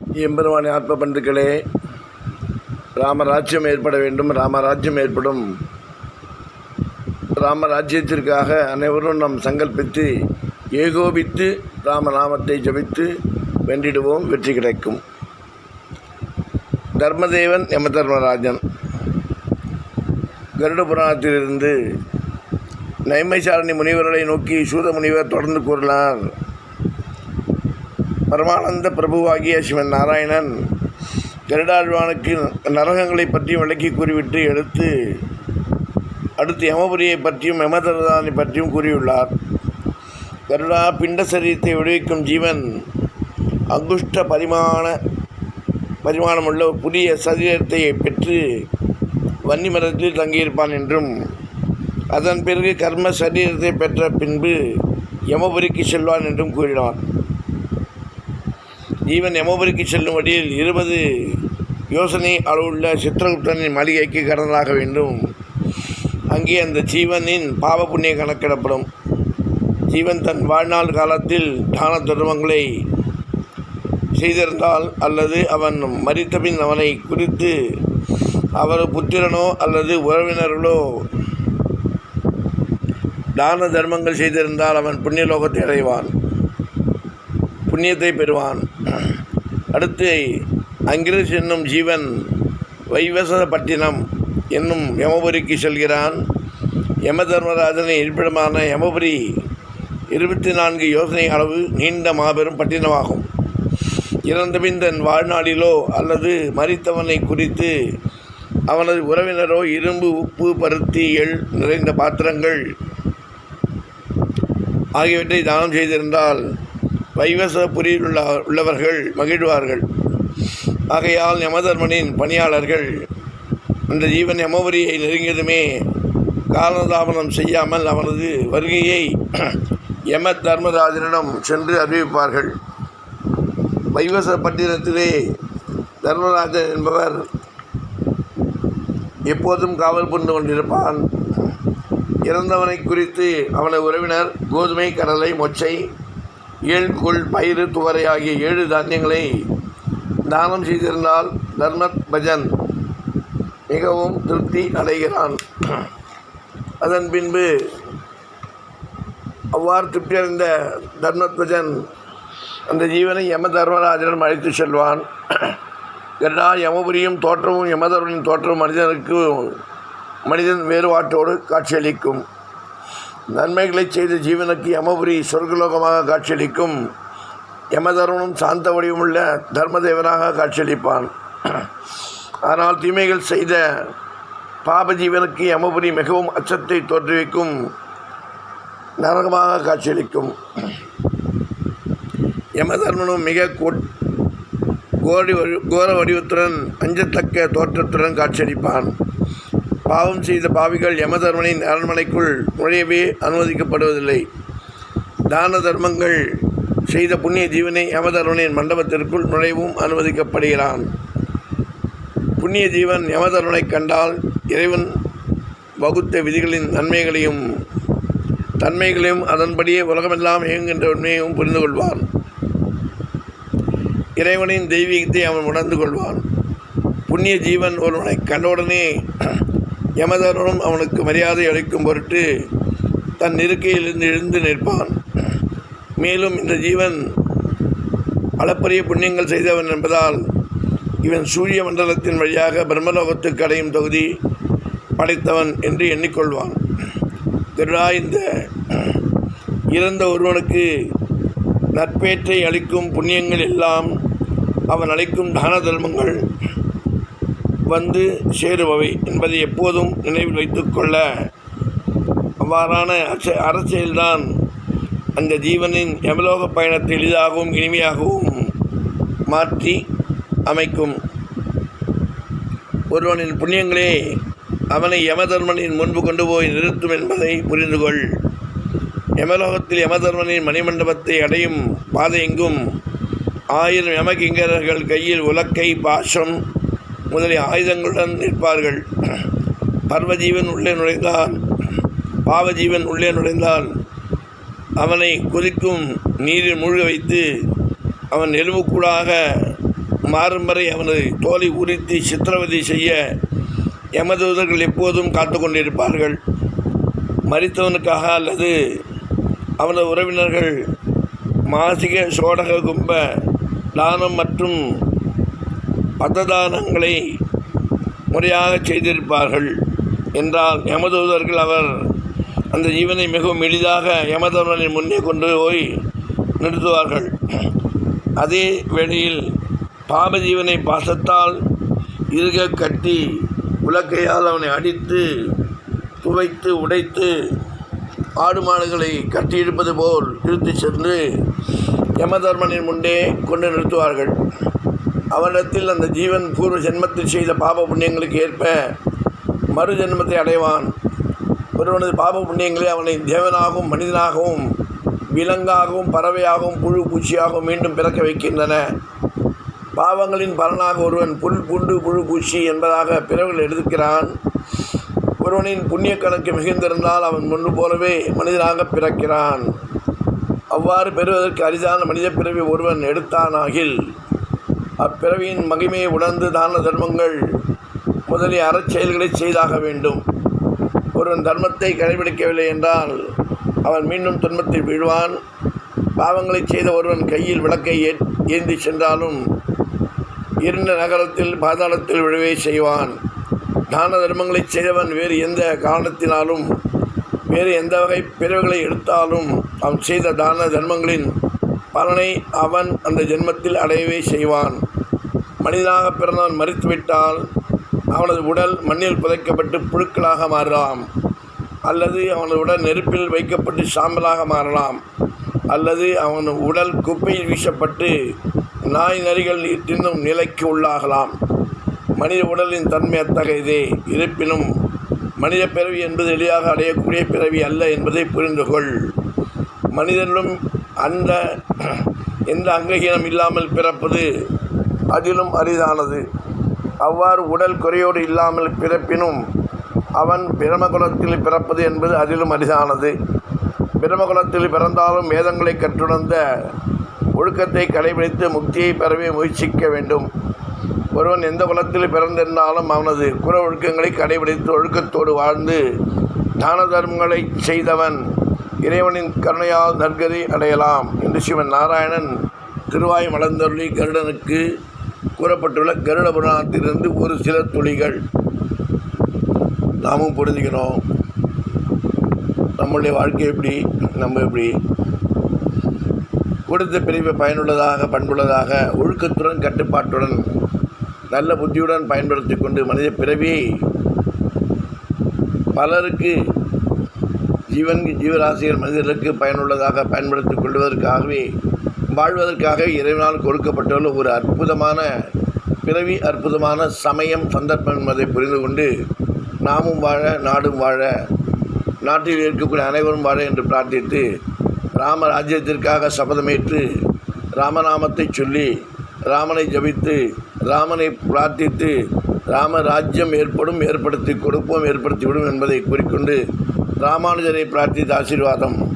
எம்பெருமானி ஆத்ம பண்டுகளே ராமராஜ்யம் ஏற்பட வேண்டும் ராமராஜ்யம் ஏற்படும். ராமராஜ்யத்திற்காக அனைவரும் நாம் சங்கல்பித்து ஏகோபித்து ராமநாமத்தை ஜபித்து வென்றிடுவோம் வெற்றி கிடைக்கும். தர்மதேவன் யம தர்மராஜன். கருட புராணத்திலிருந்து நைமைசாரணி முனிவர்களை நோக்கி சூத முனிவர் தொடர்ந்து கூறினார். பரமானந்த பிரபுவாகிய சிவன் நாராயணன் கருடாழ்வானுக்கு நரகங்களை பற்றியும் விளக்கி கூறிவிட்டு எடுத்து அடுத்து யமபுரியை பற்றியும் யமதரதானை பற்றியும் கூறியுள்ளார். கருடா பிண்ட சரீரத்தை விடுவிக்கும் ஜீவன் அங்குஷ்ட பரிமாண பரிமாணமுள்ள ஒரு புதிய சரீரத்தை பெற்று வன்னி மரத்தில் தங்கியிருப்பான் என்றும் அதன் பிறகு கர்ம சரீரத்தை பெற்ற பின்பு யமபுரிக்கு செல்வான் என்றும் கூறினார். ஜீவன் யமபுரிக்கு செல்லும் வழியில் இருபது யோசனை அளவுள்ள சித்திரகுப்தனின் மாளிகைக்கு கடனாக வேண்டும். அங்கே அந்த ஜீவனின் பாவ புண்ணிய கணக்கிடப்படும். ஜீவன் தன் வாழ்நாள் காலத்தில் தான தர்மங்களை செய்திருந்தால் அல்லது அவன் மறித்தபின் அவனை குறித்து அவர் புத்திரனோ அல்லது உறவினர்களோ தான தர்மங்கள் செய்திருந்தால் அவன் புண்ணியலோகத்தை அடைவான். புண்ணியத்தை பெறுவான். அடுத்து அங்கிரஸ் என்னும் ஜீவன் வைவசப்பட்டினம் என்னும் யமபுரிக்கு செல்கிறான். யம தர்மராஜனை இருப்பிடமான யமபுரி இருபத்தி நான்கு யோசனை அளவு நீண்ட மாபெரும் பட்டினமாகும். இறந்தபின் தன் வாழ்நாளிலோ அல்லது மறித்தவனை குறித்து அவனது உறவினரோ இரும்பு உப்பு பருத்தி எள் நிறைந்த பாத்திரங்கள் ஆகியவற்றை தானம் செய்திருந்தால் வைவசபுரியில் உள்ள உள்ளவர்கள் மகிழ்வார்கள். ஆகையால் யமதர்மனின் பணியாளர்கள் அந்த ஜீவன் யமபுரியை நெருங்கியதுமே காலதாபனம் செய்யாமல் அவனது வருகையை யம தர்மராஜனிடம் சென்று அறிவிப்பார்கள். வைவச பட்டினத்திலே தர்மராஜன் என்பவர் எப்போதும் காவல் புரிந்து கொண்டிருப்பான். இறந்தவனை குறித்து அவனது உறவினர் கோதுமை கடலை மொச்சை ஏழு குள் பயிறு துவரை ஆகிய ஏழு தானியங்களை தானம் செய்திருந்தால் தர்மத் பஜன் மிகவும் திருப்தி அடைகிறான். அதன் பின்பு அவ்வாறு திருப்தி அடைந்த தர்மத்வஜன் அந்த ஜீவனை யம தர்மராஜனிடம் அழைத்து செல்வான். எல்லா யமபுரியும் தோற்றமும் யமதர்மனின் தோற்றமும் மனிதனுக்கு மனிதன் வேறுபாட்டோடு காட்சியளிக்கும். நன்மைகளை செய்த ஜீவனுக்கு யமபுரி சொர்க்கலோகமாக காட்சியளிக்கும் யமதர்மனும் சாந்த வடிவமுள்ள தர்மதேவனாக காட்சியளிப்பான். ஆனால் தீமைகள் செய்த பாப ஜீவனுக்கு யமபுரி மிகவும் அச்சத்தை தோற்றுவிக்கும் நரகமாக காட்சியளிக்கும். யமதர்மனும் மிக கோடி கோர வடிவத்துடன் அஞ்சத்தக்க தோற்றத்துடன் காட்சியளிப்பான். பாவம் செய்த பாவிகள் யமதர்மனின் அரண்மனைக்குள் நுழையவே அனுமதிக்கப்படுவதில்லை. தான தர்மங்கள் செய்த புண்ணிய ஜீவனை யமதர்மனின் மண்டபத்திற்குள் நுழையவும் அனுமதிக்கப்படுகிறான். புண்ணிய ஜீவன் யமதர்மனை கண்டால் இறைவன் வகுத்த விதிகளின் நன்மைகளையும் தன்மைகளையும் அதன்படியே உலகமெல்லாம் இயங்குகின்ற உண்மையையும் புரிந்து கொள்வான் இறைவனின் தெய்வீகத்தை அவன் உணர்ந்து கொள்வான். புண்ணிய ஜீவன் ஒருவனை கண்டவுடனே யமதர்மனும் அவனுக்கு மரியாதை அளிக்கும் பொருட்டு தன் இருக்கையிலிருந்து எழுந்து நிற்பான். மேலும் இந்த ஜீவன் அளப்பரிய புண்ணியங்கள் செய்தவன் என்பதால் இவன் சூரிய மண்டலத்தின் வழியாக பிரம்மலோகத்துக்கு அடையும் தொகுதி படைத்தவன் என்று எண்ணிக்கொள்வான். திருடா இந்த இறந்த ஒருவனுக்கு நற்பேற்றை அளிக்கும் புண்ணியங்கள் எல்லாம் அவன் அளிக்கும் தான தர்மங்கள். வந்து சேருபவை என்பதை எப்போதும் நினைவில் வைத்துக்கொள்ள அவ்வாறான அச்ச அரசியல்தான் அந்த ஜீவனின் எவலோக பயணத்தை எளிதாகவும் இனிமையாகவும் மாற்றி அமைக்கும். ஒருவனின் புண்ணியங்களே அவனை யமதர்மனின் முன்பு கொண்டு போய் நிறுத்தும் என்பதை புரிந்து கொள் யமலோகத்தில் யமதர்மனின் மணிமண்டபத்தை அடையும் பாதை எங்கும்? ஆயிரம் யமகிங்கரர்கள் கையில் உலக்கை பாசம் முதலிய ஆயுதங்களுடன் நிற்பார்கள். பர்வஜீவன் உள்ளே நுழைந்தால் பாவஜீவன் உள்ளே நுழைந்தால் அவனை கொதிக்கும் நீரில் மூழ்க வைத்து அவன் எலும்புக்கூடாக மாறும் வரை அவனது தோலை உரித்து சித்திரவதை செய்ய எமதூதர்கள் எப்போதும் காத்து கொண்டிருப்பார்கள். மரித்தவனுக்காக அல்லது அவனது உறவினர்கள் மாசிக சோடக கும்ப தானம் மற்றும் பததானங்களை முறையாக செய்திருப்பார்கள் என்றால் யமதூதர்கள் அவர் அந்த ஜீவனை மிகவும் எளிதாக யமதர்மனின் முன்னே கொண்டு போய் நிறுத்துவார்கள். அதே வேளையில் பாப ஜீவனை பாசத்தால் இருக கட்டி உலக்கையால் அவனை அடித்து துவைத்து உடைத்து ஆடு மாடுகளை கட்டியிருப்பது போல் இழுத்து சென்று யமதர்மனின் முன்னே கொண்டு நிறுத்துவார்கள். அவனிடத்தில் அந்த ஜீவன் பூர்வ ஜென்மத்தில் செய்த பாப புண்ணியங்களுக்கு ஏற்ப மறு ஜென்மத்தை அடைவான். ஒருவனது பாப புண்ணியங்களே அவனை தேவனாகவும் மனிதனாகவும் விலங்காகவும் பறவையாகவும் புழு பூச்சியாகவும் மீண்டும் பிறக்க வைக்கின்றன. பாவங்களின் பலனாக ஒருவன் புல் புண்டு புழு பூச்சி என்பதாக பிறவில் எழுதுக்கிறான் ஒருவனின் புண்ணிய கணக்கு மிகுந்திருந்தால் அவன் முன்பு போலவே மனிதனாக பிறக்கிறான். அவ்வாறு பெறுவதற்கு அரிதான மனித பிறவி ஒருவன் எடுத்தானாகில் அப்பிறவியின் மகிமையை உணர்ந்து தான தர்மங்கள் முதலிய அறச்செயல்களை செய்தாக வேண்டும். ஒருவன் தர்மத்தை கடைபிடிக்கவில்லை என்றால் அவன் மீண்டும் துன்பத்தில் வீழ்வான். பாவங்களை செய்த ஒருவன் கையில் விளக்கை ஏந்தி சென்றாலும் இருண்ட நகரத்தில் பாதாளத்தில் விழவே செய்வான். தான தர்மங்களை செய்தவன் வேறு எந்த காரணத்தினாலும் வேறு எந்த வகை பிறவுகளை எடுத்தாலும் அவன் செய்த தான தர்மங்களின் பலனை அவன் அந்த ஜென்மத்தில் அடையவே செய்வான். மனிதனாக பிறந்தவன் மறித்துவிட்டால் அவனது உடல் மண்ணில் புதைக்கப்பட்டு புழுக்களாக மாறலாம். அல்லது அவனது உடல் நெருப்பில் வைக்கப்பட்டு சாம்பலாக மாறலாம். அல்லது அவன் உடல் குப்பையில் வீசப்பட்டு நாய் நரிகள் தின்னும் நிலைக்கு உள்ளாகலாம். மனித உடலின் தன்மை அத்தகையதே. இருப்பினும் மனித பிறவி என்பது எளிதாக அடையக்கூடிய பிறவி அல்ல என்பதை புரிந்துகொள். மனிதனும் மனிதனிலும் அந்த எந்த அங்ககீனம் இல்லாமல் பிறப்பது அதிலும் அரிதானது. அவ்வாறு உடல் குறையோடு இல்லாமல் பிறப்பினும் அவன் பிரமகுலத்தில் பிறப்பது என்பது அதிலும் அரிதானது. பிரமகுலத்தில் பிறந்தாலும் வேதங்களை கற்றுணர்ந்த ஒழுக்கத்தை கடைபிடித்து முக்தியை பெறவே முயற்சிக்க வேண்டும். ஒருவன் எந்த குலத்தில் பிறந்திருந்தாலும் அவனது குல ஒழுக்கங்களை கடைபிடித்து ஒழுக்கத்தோடு வாழ்ந்து தான தர்மங்களை செய்தவன் இறைவனின் கருணையால் நற்கதி அடையலாம் என்று சிவன் நாராயணன் திருவாய் மலர்ந்தொருளி கருடனுக்கு கூறப்பட்டுள்ள கருட புராணத்திலிருந்து ஒரு சில துளிகள். நாமும் புரிஞ்சுக்கிறோம் நம்முடைய வாழ்க்கை எப்படி? நம்ம எப்படி? கொடுத்த பிரிவை பயனுள்ளதாக பண்புள்ளதாக ஒழுக்கத்துடன் கட்டுப்பாட்டுடன் நல்ல புத்தியுடன் பயன்படுத்தி கொண்டு மனித பிறவியை பலருக்கு ஜீவன் ஜீவராசிகள் மனிதர்களுக்கு பயனுள்ளதாக பயன்படுத்திக் கொள்வதற்காகவே வாழ்வதற்காக இறைவனால் கொடுக்கப்பட்டுள்ள ஒரு அற்புதமான பிறவி அற்புதமான சமயம் சந்தர்ப்பம் என்பதை புரிந்து கொண்டு நாமும் வாழ நாடும் வாழ நாட்டில் இருக்கக்கூடிய அனைவரும் வாழ என்று பிரார்த்தித்து ராம ராஜ்யத்திற்காக சபதமேற்று ராமநாமத்தை சொல்லி ராமனை ஜபித்து ராமனை பிரார்த்தித்து ராம ராஜ்யம் ஏற்படும் ஏற்படுத்தி கொடுப்போம் ஏற்படுத்திவிடும் என்பதை கூறிக்கொண்டு రామానుజని ప్రార్థిత ఆశీర్వాదం.